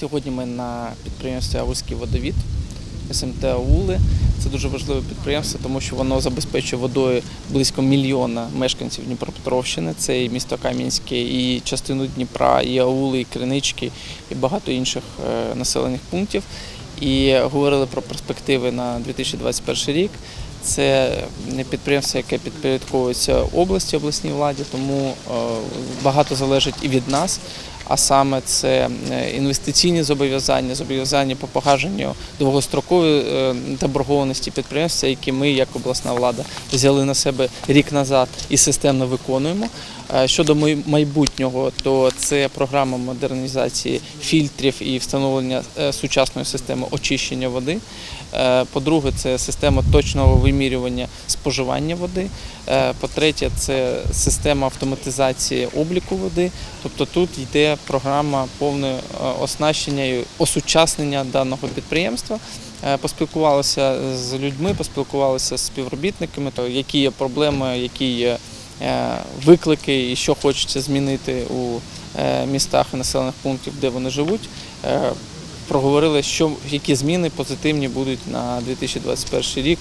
Сьогодні ми на підприємстві Аульський водовід СМТ Аули. Це дуже важливе підприємство, тому що воно забезпечує водою близько мільйона мешканців Дніпропетровщини. Це і місто Кам'янське, і частину Дніпра, і Аули, і Кринички, і багато інших е, населених пунктів. І говорили про перспективи на 2021 рік. Це підприємство, яке підпорядковується області, обласній владі, тому е, багато залежить і від нас. А саме це е, інвестиційні зобов'язання, зобов'язання по погашенню довгострокової е, заборгованості підприємства, які ми, як обласна влада, взяли на себе рік назад і системно виконуємо. Е, Щодо майбутнього, то це програма модернізації фільтрів і встановлення е, сучасної системи очищення води. Е, По-друге, це система точного вимірювання споживання води. По-третє, це система автоматизації обліку води. Тобто тут йде програма повне оснащення і осучаснення даного підприємства. Поспілкувалися з людьми, поспілкувалися з співробітниками, які є проблеми, які є виклики і що хочеться змінити у е, містах і населених пунктів, де вони живуть. Е, Проговорили, що які зміни позитивні будуть на 2021 рік